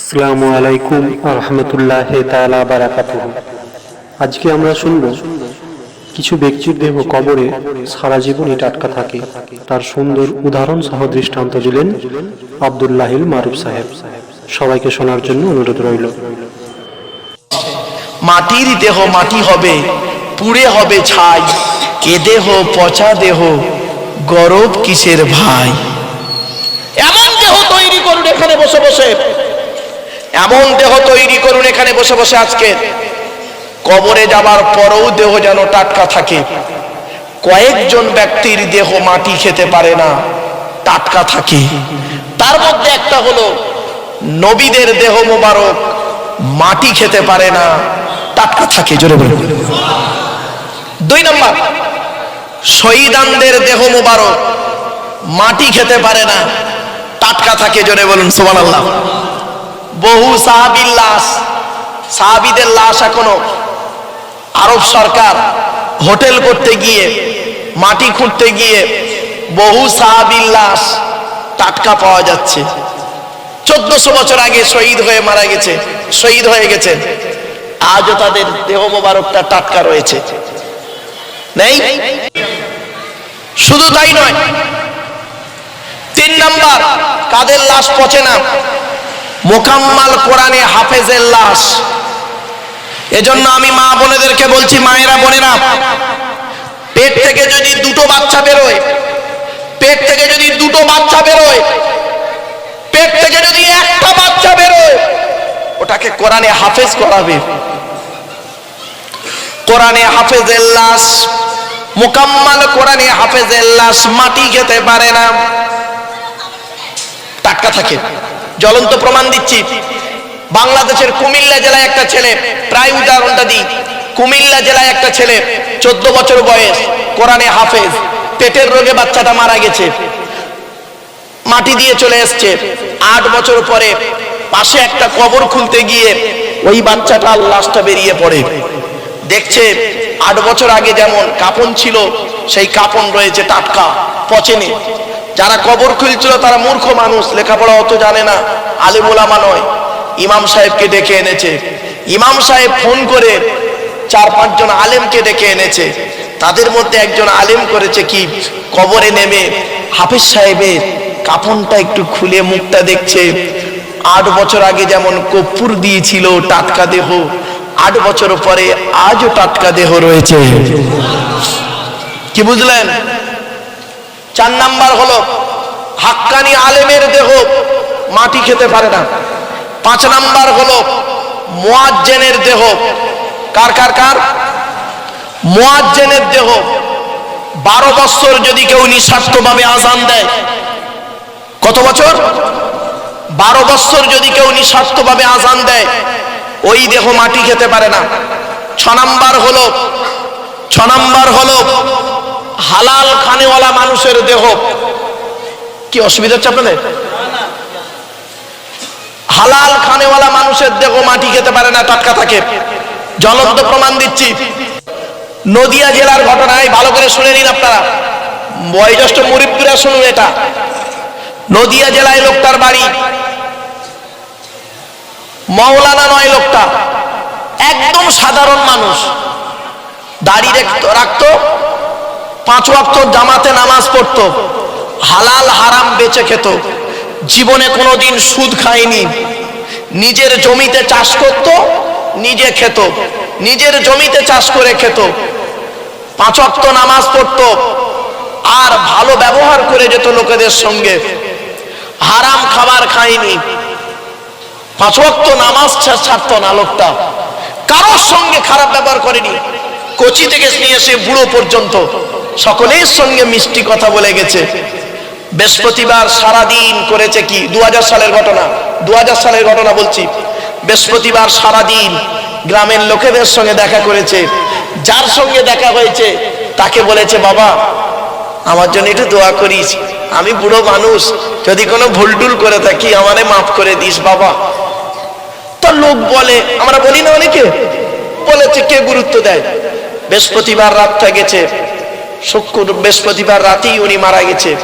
আসসালামু আলাইকুম রহমতুল্লাহ তালা বারাকাতুহ। আজকে আমরা শুনব, কিছু ব্যক্তির দেহ কবরে সারা জীবনই টাটকা থাকে। তার সুন্দর উদাহরণ সহ দৃষ্টান্ত দিলেন আবদুল্লাহিল মারুফ সাহেব। সবাইকে শোনার জন্য অনুরোধ রইল। মাটির দেহ মাটি হবে, পুড়ে হবে ছাই। এ দেহ পচা দেহ, গরব কিসের ভাই? এমন দেহ তৈরি করুন এখানে বসে বসে। এমন দেহ তৈরি করুন এখানে বসে বসে আজকে। কবরে যাবার পরেও দেহ যেন টাটকা থাকে। কয়েকজন ব্যক্তির দেহ মাটি খেতে পারে না, টাটকা থাকে। তার মধ্যে একটা হলো, নবীদের দেহ মোবারক মাটি খেতে পারে না, টাটকা থাকে, জোরে বলুন। দুই নম্বর শহীদানদের দেহ মোবারক মাটি খেতে পারে না, টাটকা থাকে, জোরে বলুন সোমান আল্লাহ বহু সাহাবির লাশ, সাহাবিদের লাশ এখনও। আরব সরকার হোটেল করতে গিয়ে, মাটি খুঁড়তে গিয়ে বহু সাহাবির লাশ টাটকা পাওয়া যাচ্ছে। চোদ্দশো বছর আগে শহীদ হয়ে মারা গেছে, শহীদ হয়ে গেছে। আজও তাদের দেহ মোবারকটা টাটকা রয়েছে। নেই? শুধু তাই নয়, তিন নাম্বার, কাদের লাশ পচে না? মোকাম্মাল কোরআনে হাফেজের লাশ। এজন্য আমি মা বোনেদেরকে বলছি, মায়েরা বোনেরা, পেট থেকে যদি দুটো বাচ্চা বেরোয়, পেট থেকে যদি দুটো বাচ্চা বেরোয়, পেট থেকে যদি একটা বাচ্চা বেরোয়, ওটাকে কোরআনে হাফেজ করাবে। কোরআনে হাফেজের লাশ, মোকাম্মাল কোরআনে হাফেজের লাশ মাটি খেতে পারে না। টাটকা থাকে। জ্বলন্ত প্রমাণ দিচ্ছি। বাংলাদেশের কুমিল্লা জেলায় একটা ছেলে, প্রায় উদাহরণটা দিই। কুমিল্লা জেলায় একটা ছেলে, চোদ্দ বছর বয়স, কোরআনে হাফেজ, পেটের রোগে বাচ্চাটা মারা গেছে। মাটি দিয়ে চলে এসছে। আট বছর পরে পাশে একটা কবর খুলতে গিয়ে ওই বাচ্চাটা লাশটা বেরিয়ে পড়ে। দেখছে, আট বছর আগে যেমন কাপন ছিল, সেই কাপন রয়েছে টাটকা, পচেনি। যারা কবর খুলছিল তারা মূর্খ মানুষ, লেখাপড়া অত জানে না আলিমুলামা নয়। ইমাম সাহেবকে ডেকে এনেছে। ইমাম সাহেব ফোন করে চার পাঁচজন আলেমকে ডেকে এনেছে। তাদের মধ্যে একজন আলেম করেছে কি, কবরে নেমে হাফিজ সাহেবের কাপনটা একটু খুলে মুখটা দেখছে। আট বছর আগে যেমন কপ্পুর দিয়েছিল টাটকা দেহ, আট বছর পরে আজও টাটকা দেহ রয়েছে। কি বুঝলেন? চার নাম্বার হলো, হাক্কানি আলেমের দেহ মাটি খেতে পারে না। পাঁচ নাম্বার হলো, মোয়াজ্জেনের দেহ। কার কার কার? মোয়াজ্জেনের দেহ। বারো বছর যদি কেউ নিঃস্বার্থভাবে আজান দেয়, কত বছর? বারো বছর যদি কেউ নিঃস্বার্থভাবে আজান দেয়, ওই দেহ মাটি খেতে পারে না। ছ নাম্বার হলো, ছ নাম্বার হলো হালাল খানেওয়ালা মানুষের দেহ। কি অসুবিধা হচ্ছে আপনাদের? হালাল খানেওয়ালা মানুষের দেহ মাটি খেতে পারে না, টাটকা থাকে। জ্বলন্ত প্রমাণ দিচ্ছি। নদিয়া জেলার ঘটনায় ভালো করে শুনে নিন আপনারা। বয়োজ্যেষ্ঠ মুরিব্বীরা শুনুন এটা। নদিয়া জেলায় লোকটার বাড়ি। মৌলানা নয় লোকটা। একদম সাধারণ মানুষ। দাড়ি রাখতো। পাঁচ ওয়াক্ত জামাতে নামাজ পড়তো, হালাল হারাম বেচে খেত। জীবনে কোনোদিন সুদ খায়নি। নিজের জমিতে চাষ করত, নিজে খেত। নিজের জমিতে চাষ করে খেত। পাঁচ ওয়াক্ত নামাজ পড়তো, আর ভালো ব্যবহার করে যেত লোকেদের সঙ্গে। হারাম খাবার খায়নি। পাঁচ ওয়াক্ত নামাজ ছাড়তো না লোকটা। কারোর সঙ্গে খারাপ ব্যবহার করেনি। কচি থেকে নিয়ে এসে বুড়ো পর্যন্ত। সকলের সঙ্গে মিষ্টি কথা বলে গেছে। বৃহস্পতিবার সারাদিন করেছে কি? দু হাজার সালের ঘটনা। দু হাজার সালের ঘটনা বলছি। বৃহস্পতিবার সারাদিন গ্রামের লোকেদের সঙ্গে দেখা করেছে। যার সঙ্গে দেখা হয়েছে, তাকে বলেছে, বাবা, আমার জন্য একটু দোয়া করিস। আমি বুড়ো মানুষ। যদি কোনো ভুল টুল করে থাকি, আমারে মাফ করে দিস, বাবা। তো লোক বলে, আমরা বলি না অনেকে, বলেছে কে গুরুত্ব দেয়। বৃহস্পতিবার রাতটা গেছে। শুক্র বৃহস্পতিবার রাতেই উনি মারা গেছে।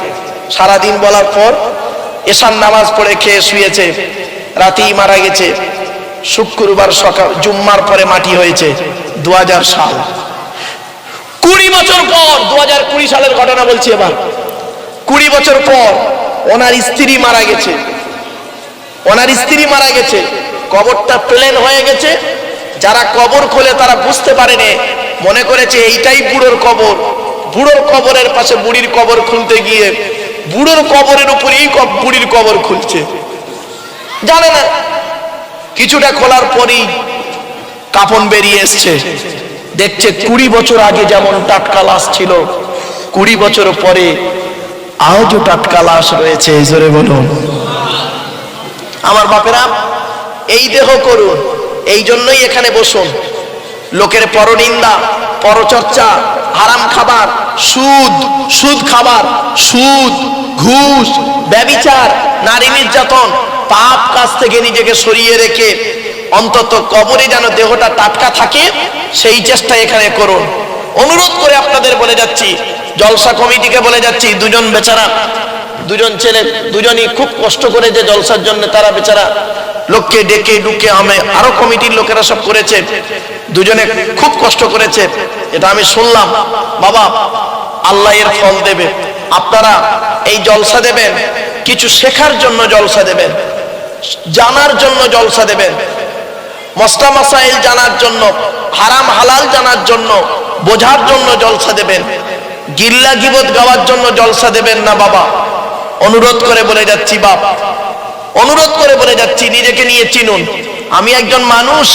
সারাদিন বলার পর এসার নামাজ পড়ে খেয়ে শুয়েছে। রাতেই মারা গেছে। শুক্রবার সকাল জুম্মার পরে মাটি হয়েছে দু হাজার সাল। কুড়ি বছর পর দু সালের ঘটনা বলছি এবার। কুড়ি বছর পর ওনার স্ত্রী মারা গেছে। ওনার স্ত্রী মারা গেছে। কবরটা প্লেন হয়ে গেছে। যারা কবর খোলে তারা বুঝতে পারেনি। মনে করেছে এইটাই বুড়োর কবর। বুড়োর কবরের পাশে বুড়ির কবর খুলতে গিয়ে বুড়োর কবরের উপরেই বুড়ির কবর খুলছে। জানে না, কিছুটা খোলার পরেই কাফন বেরিয়ে এসছে। দেখছে কুড়ি বছর আগে যেমন টাটকা লাশ ছিল, কুড়ি বছর পরে আজও টাটকা লাশ রয়েছে, জোরে বলুন। আমার বাপেরা, এই দেহ করুন, এই জন্যই এখানে বসুন। লোকের পরনিন্দা, পরচর্চা হারাম খাবার, সুদ সুদ খাবার, সুদ, ঘুষ, ব্যবিচার, নারী নির্যাতন, পাপ কাজ থেকে নিজেকে সরিয়ে রেখে অন্তত কবরে যেন দেহটা টাটকা থাকে, সেই চেষ্টা এখানে করুন। অনুরোধ করে আপনাদের বলে যাচ্ছি, জলসা কমিটিকে বলে যাচ্ছি, দুজন বেচারা, দুজন ছেলে, দুজনই খুব কষ্ট করে যে জলসার জন্য তারা বেচারা লোককে ডেকে ডুকে আমে আরও কমিটির লোকেরা সব করেছে। দুজনে খুব কষ্ট করেছে, এটা আমি শুনলাম। বাবা, আল্লাহ এর ফল দেবে। আপনারা এই জলসা দেবেন, কিছু শেখার জন্য জলসা দেবেন, জানার জন্য জলসা দেবেন। মস্তা মাসাইল জানার জন্য, হারাম হালাল জানার জন্য, বোঝার জন্য জলসা দেবেন। গিল্লা গিবত গাওয়ার জন্য জলসা দেবেন না, বাবা। অনুরোধ করে বলে যাচ্ছি, বাপ। অনুরোধ করে বলে যাচ্ছি, নিজেকে নিয়ে চিনুন। আমি একজন মানুষ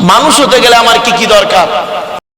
মানুষ হতে গেলে আমার কি কি দরকার?